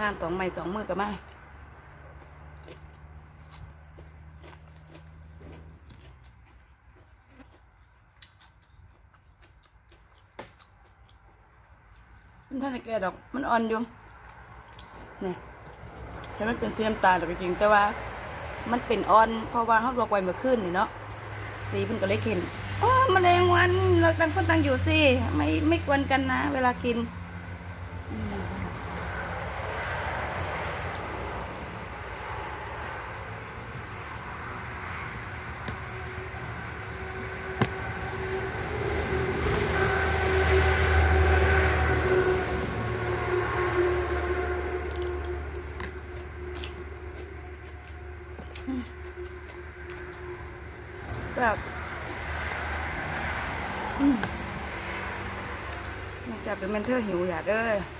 งานสองไม้สองมือกับมามันท่านได้แกดอกมันอ่อนอยู่นี่แต่มันเป็นสีน้ำตาลแต่จริงแต่ว่า มันเป็นอ่อนเพราะว่าเขาลวกไว้เมื่อคืนนี่เนาะสีมันก็เลยเข็มอ๋อแมลงวันเราต่างคนต่างอยู่สิไม่ไม่กวนกันนะ เวลากิน แบบมันแสบเป็นเมนเทอร์หิวอย่าเด้อ